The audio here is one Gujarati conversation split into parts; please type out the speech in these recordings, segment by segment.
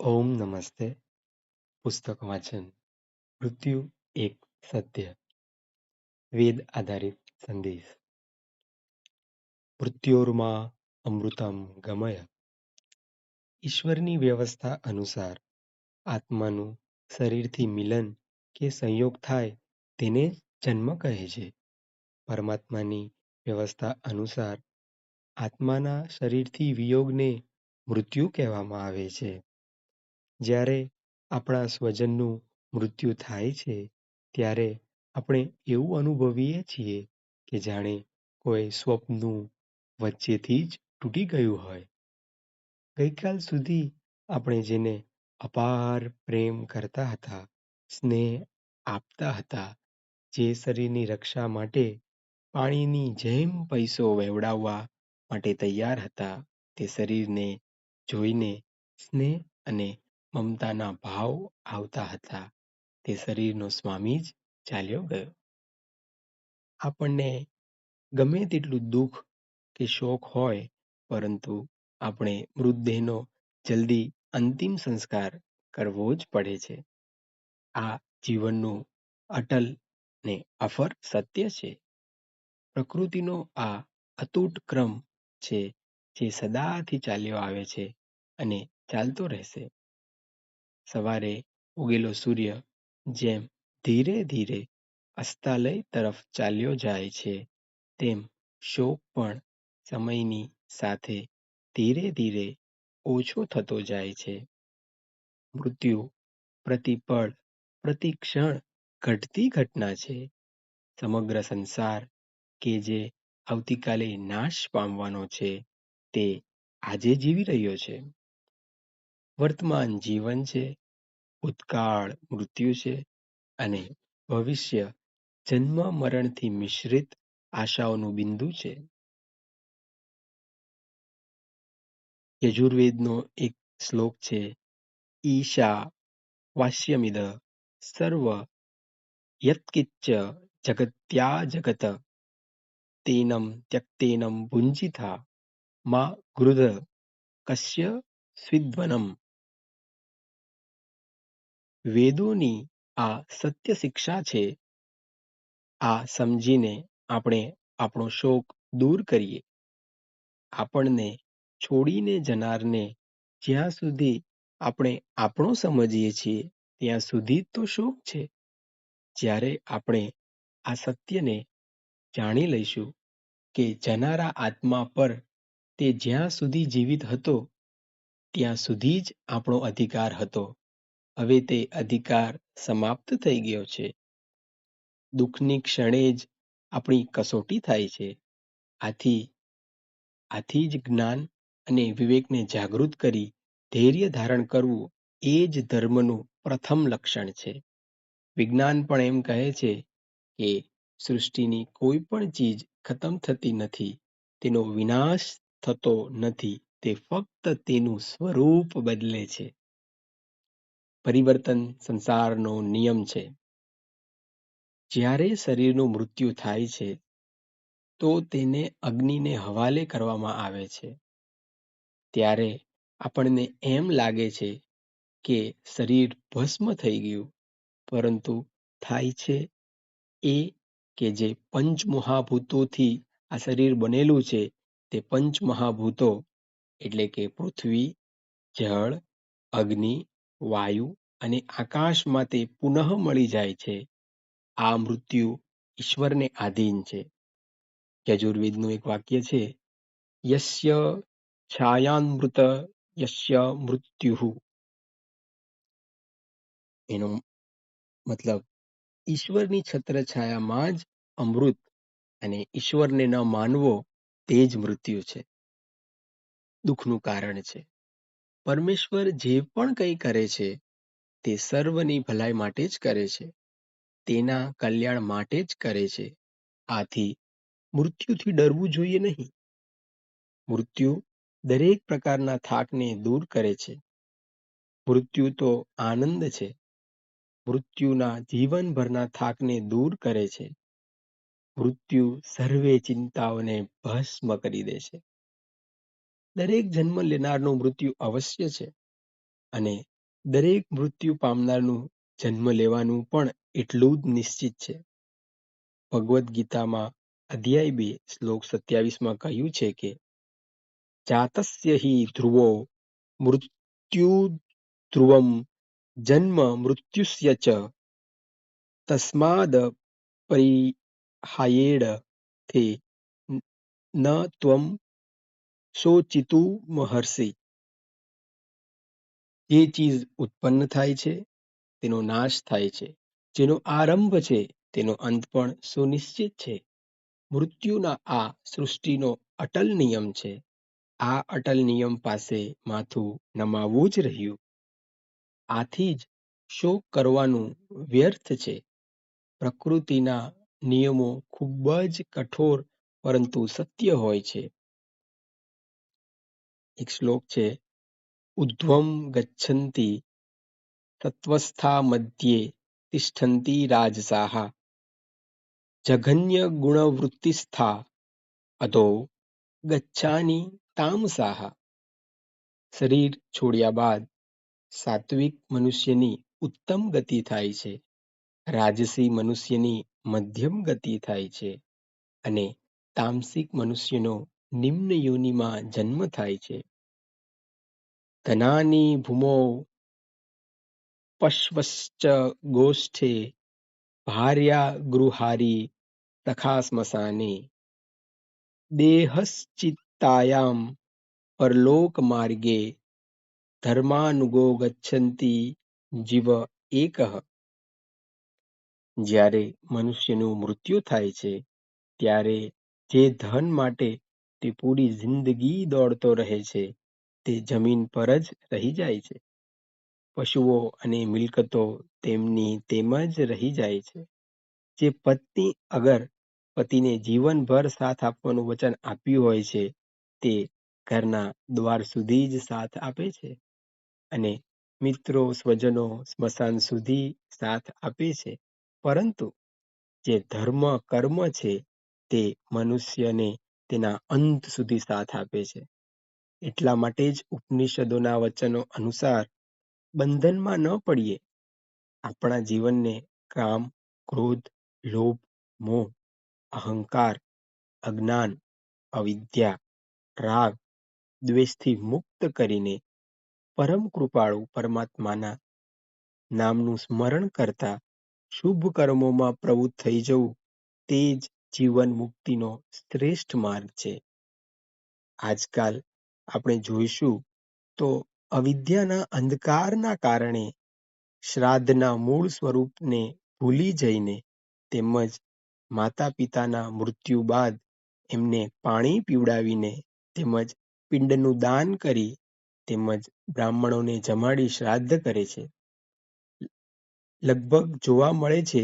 ઓમ નમસ્તે પુસ્તક વાચન મૃત્યુ એક સત્ય વેદ આધારિત સંદેશ મૃત્યોર્માં અમૃતમ ગમય ઈશ્વરની વ્યવસ્થા અનુસાર આત્માનું શરીરથી મિલન કે સંયોગ થાય તેને જન્મ કહે છે પરમાત્માની વ્યવસ્થા અનુસાર આત્માના શરીરથી વિયોગને મૃત્યુ કહેવામાં આવે છે। જ્યારે આપણા સ્વજનનું મૃત્યુ થાય છે, ત્યારે આપણે એવું અનુભવીએ છીએ કે જાણે કોઈ સ્વપ્નું વચ્ચેથી જ તૂટી ગયું હોય. ગઈકાલ સુધી આપણે જેને અપાર પ્રેમ કરતા હતા, સ્નેહ આપતા હતા, જે શરીરની રક્ષા માટે પાણીની જેમ પૈસો વહેવડાવવા માટે તૈયાર હતા, તે શરીરને જોઈને સ્નેહ અને મમતાના ભાવ આવતા હતા. તે શરીરનો સ્વામી જ ચાલ્યો ગયો. આપણને ગમે તેટલું દુઃખ કે શોક હોય, પરંતુ આપણે મૃતદેહનો જલ્દી અંતિમ સંસ્કાર કરવો જ પડે છે. આ જીવનનું અટલ ને અફર સત્ય છે. પ્રકૃતિનો આ અતૂટ ક્રમ છે જે સદાથી ચાલ્યો આવે છે અને ચાલતો રહેશે. સવારે ઉગેલો સૂર્ય જેમ ધીરે ધીરે અસ્તાલય તરફ ચાલ્યો જાય છે, તેમ શોક પણ સમયની સાથે ધીરે ધીરે ઓછો થતો જાય છે. મૃત્યુ પ્રતિપળ પ્રતિક્ષણ ઘટતી ઘટના છે. સમગ્ર સંસાર કે જે આવતીકાલે નાશ પામવાનો છે તે આજે જીવી રહ્યો છે. વર્તમાન જીવન છે, ભૂતકાળ, મૃત્યુ છે અને ભવિષ્ય જન્મ મરણથી મિશ્રિત આશાઓનું બિંદુ છે. યજુર્વેદનો એક શ્લોક છે, ઈશા વાસ્યમિદ સર્વ યત્કિચ્ચ જગત્યા જગત, તેનમ ત્યક્તેનમ ભુંજિથા મા ગૃધ કશ્ય સ્વિદ્વનમ વેદોની આ સત્ય શિક્ષા છે, આ સમજીને આપણે આપણો શોક દૂર કરીએ. આપણને છોડીને જનારને જ્યાં સુધી આપણે આપણો સમજીએ છીએ, ત્યાં સુધી તો શોક છે. જ્યારે આપણે આ સત્યને જાણી લઈશું કે જનારા આત્મા પર તે જ્યાં સુધી જીવિત હતો, ત્યાં સુધી જ આપણો અધિકાર હતો. હવે તે અધિકાર સમાપ્ત થઈ ગયો છે. દુઃખની ક્ષણે જ આપણી કસોટી થાય છે. આથી આથી જ જ્ઞાન અને વિવેકને જાગૃત કરી ધૈર્ય ધારણ કરવું એ જ ધર્મનું પ્રથમ લક્ષણ છે. વિજ્ઞાન પણ એમ કહે છે કે સૃષ્ટિની કોઈ પણ ચીજ ખતમ થતી નથી. તેનો વિનાશ થતો નથી. તે ફક્ત તેનું સ્વરૂપ બદલે છે. પરિવર્તન સંસારનો નિયમ છે. જ્યારે શરીરનું મૃત્યુ થાય છે, તો તેને અગ્નિને હવાલે કરવામાં આવે છે. ત્યારે આપણને એમ લાગે છે કે શરીર ભસ્મ થઈ ગયું, પરંતુ થાય છે એ કે જે પંચમહાભૂતોથી આ શરીર બનેલું છે, તે પંચમહાભૂતો એટલે કે પૃથ્વી, જળ, અગ્નિ વાયુ અને આકાશમાં તે પુનઃ મળી જાય છે. આ મૃત્યુ ઈશ્વરને આધીન છે. યજુર્વેદનું એક વાક્ય છે, યસ્ય છાયામૃત યસ્ય મૃત્યુ. એનો મતલબ, ઈશ્વરની છત્રછાયામાં જ અમૃત અને ઈશ્વરને ન માનવો તે જ મૃત્યુ છે. દુઃખનું કારણ છે. પરમેશ્વર જે પણ કંઈ કરે છે, તે સર્વની ભલાઈ માટે જ કરે છે. તેના કલ્યાણ માટે જ કરે છે. આથી મૃત્યુથી ડરવું જોઈએ નહીં. મૃત્યુ દરેક પ્રકારના થાકને દૂર કરે છે. મૃત્યુ તો આનંદ છે. મૃત્યુના જીવનભરના થાકને દૂર કરે છે. મૃત્યુ સર્વે ચિંતાઓને ભસ્મ કરી દે છે. દરેક જન્મ લેનારનું મૃત્યુ અવશ્ય છે. અને દરેક મૃત્યુ પામનારનું જન્મ લેવાનું પણ એટલું જ નિશ્ચિત છે. ભગવદ્ ગીતામાં અધ્યાય બે, શ્લોક સત્યાવીસમાં કહ્યું છે કે, જાતસ્ય હિ ધ્રુવો મૃત્યુ ધ્રુવમ જન્મ મૃત્યુસ્ય ચ તસ્માદ પરિહાયેડ તે ન ત્વમ શોચિતુમહર્ષિ જે ચીજ ઉત્પન્ન થાય છે તેનો નાશ થાય છે જેનો આરંભ છે તેનો અંત પણ સુનિશ્ચિત છે મૃત્યુના આ સૃષ્ટિનો અટલ નિયમ છે આ અટલ નિયમ પાસે માથું નમાવવું જ રહ્યું આથી જ શોક કરવાનું વ્યર્થ છે પ્રકૃતિના નિયમો ખૂબ જ કઠોર પરંતુ સત્ય હોય છે એક શ્લોક છે ઉધ્વમ ગચ્છંતી તત્વસ્થા મધ્યે તિષ્ઠંતી રાજસાહ જઘન્ય ગુણવૃત્તિસ્થા અધો ગચ્છાની તામસાહ શરીર છોડ્યા બાદ સાત્વિક મનુષ્યની ઉત્તમ ગતિ થાય છે રાજસી મનુષ્યની મધ્યમ ગતિ થાય છે અને તામસિક મનુષ્યનો નિમ્ન યોનિમાં જન્મ થાય છે. ધનાની ભૂમો પશ્વશ્ચ ગોષ્ઠે, ભાર્યા ગૃહારી તથા સ્મશાને દેહશ્ચિત્તાયામ પરલોક માર્ગે ધર્માનુગો ગચ્છંતિ જીવ એક. જ્યારે મનુષ્યનું મૃત્યુ થાય છે, ત્યારે જે ધન માટે તે પૂરી જિંદગી દોડતો રહે છે. તે જમીન પર જ રહી જાય છે. પશુઓ અને મિલકતો તેમની તેમ રહી જાય છે. જે પત્ની અગર પતિને જીવનભર સાથ આપવાનું વચન આપ્યું હોય છે, તે ઘરના દ્વાર સુધી જ સાથ આપે છે અને મિત્રો, સ્વજનો, સ્મશાન સુધી સાથ આપે છે. પરંતુ જે ધર્મ કર્મ છે, તે મનુષ્યને તેના અંત સુધી સાથ આપે છે. એટલા માટે જ ઉપનિષદોના વચનો અનુસાર બંધનમાં ન પડીએ. આપણા જીવનને કામ, ક્રોધ, લોભ, મોહ, અહંકાર, અજ્ઞાન, અવિદ્યા, રાગ, દ્વેષથી મુક્ત કરીને પરમ કૃપાળુ પરમાત્માના નામનું સ્મરણ કરતા શુભ કર્મોમાં પ્રવૃત્ત થઈ જવું તે જ જીવન મુક્તિનો શ્રેષ્ઠ માર્ગ છે. આજકાલ આપણે જોઈશું તો અવિદ્યાના અંધકારના કારણે શ્રાદ્ધના મૂળ સ્વરૂપને ભૂલી જઈને તેમજ માતા પિતાના મૃત્યુ બાદ એમને પાણી પીવડાવીને તેમજ પિંડનું દાન કરી તેમજ બ્રાહ્મણોને જમાડી શ્રાદ્ધ કરે છે. લગભગ જોવા મળે છે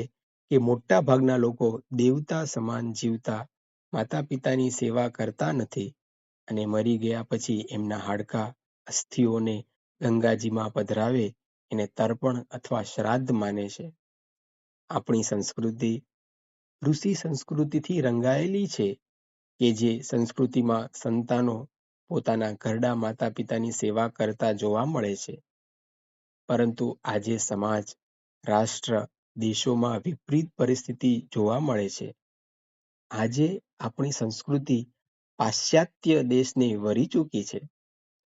કે મોટા ભાગના લોકો દેવતા સમાન જીવતા માતા પિતાની સેવા કરતા નથી અને મરી ગયા પછી એમના હાડકા અસ્થિઓને ગંગાજીમાં પધરાવે, એને તર્પણ અથવા શ્રાદ્ધ માને છે. આપણી સંસ્કૃતિ ઋષિ સંસ્કૃતિથી રંગાયેલી છે કે જે સંસ્કૃતિમાં સંતાનો પોતાના ઘરડા માતા પિતાની સેવા કરતા જોવા મળે છે. પરંતુ આજે સમાજ, રાષ્ટ્ર દેશોમાં વિપરીત પરિસ્થિતિ જોવા મળે છે. આજે આપણી સંસ્કૃતિ પાશ્ચાત્ય દેશને વરી ચૂકી છે.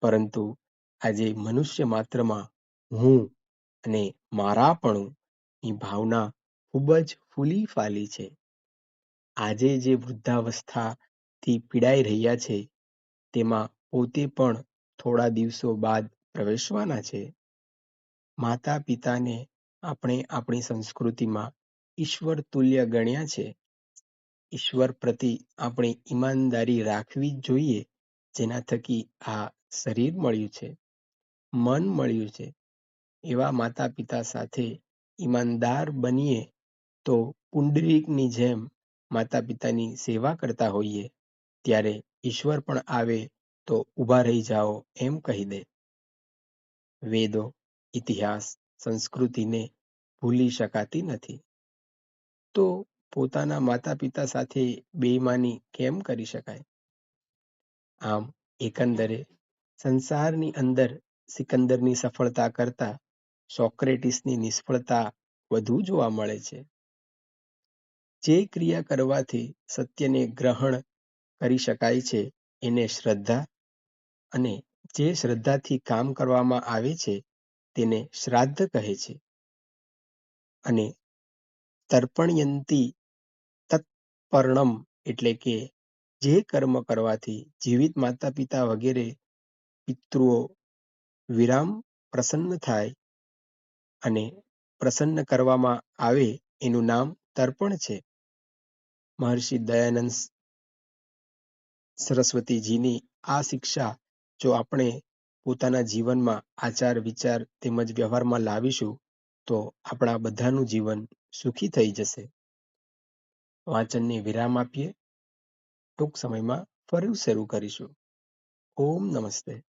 પરંતુ આજે મનુષ્ય માત્રમાં હું અને મારાપણું ની ભાવના ખૂબ જ ફૂલી ફાલી છે. આજે જે વૃદ્ધાવસ્થાથી પીડાઈ રહ્યા છે, તેમાં પોતે પણ થોડા દિવસો બાદ પ્રવેશવાના છે. માતા પિતાને આપણે આપણી સંસ્કૃતિમાં ઈશ્વર તુલ્ય ગણ્યા છે. ઈશ્વર પ્રતિ આપણે ઈમાનદારી રાખવી જોઈએ, જેના થકી આ શરીર મળ્યું છે, મન મળ્યું છે. એવા માતા પિતા સાથે ઈમાનદાર બનીએ તો પુંડરીકની જેમ માતા પિતાની સેવા કરતા હોઈએ. ત્યારે ઈશ્વર પણ આવે તો ઊભા રહી જાઓ એમ કહી દે. વેદો, ઇતિહાસ સંસ્કૃતિને ભૂલી શકાતી નથી. તો પોતાના માતા પિતા સાથે બેઈમાની કેમ કરી શકાય? આમ એકંદરે સંસારની અંદર સિકંદરની સફળતા કરતા સોક્રેટિસની નિષ્ફળતા વધુ જોવા મળે છે. જે ક્રિયા કરવાથી સત્યને ગ્રહણ કરી શકાય છે એને શ્રદ્ધા અને જે શ્રદ્ધાથી કામ કરવામાં આવે છે તેને શ્રાદ્ધ કહે છે. અને તર્પણયંતી તત્પર્ણમ એટલે કે જે કર્મ કરવાથી જીવિત માતા પિતા વગેરે પિતૃઓ વિરામ પ્રસન્ન થાય અને પ્રસન્ન કરવામાં આવે એનું નામ તર્પણ છે. મહર્ષિ દયાનંદ સરસ્વતીજીની આ શિક્ષા જો આપણે પોતાના જીવનમાં આચાર, વિચાર તેમજ વ્યવહારમાં લાવીશું તો આપણા બધાનું જીવન સુખી થઈ જશે. વાંચનને વિરામ આપીએ. ટૂંક સમયમાં ફરી શરૂ કરીશું. ઓમ નમસ્તે.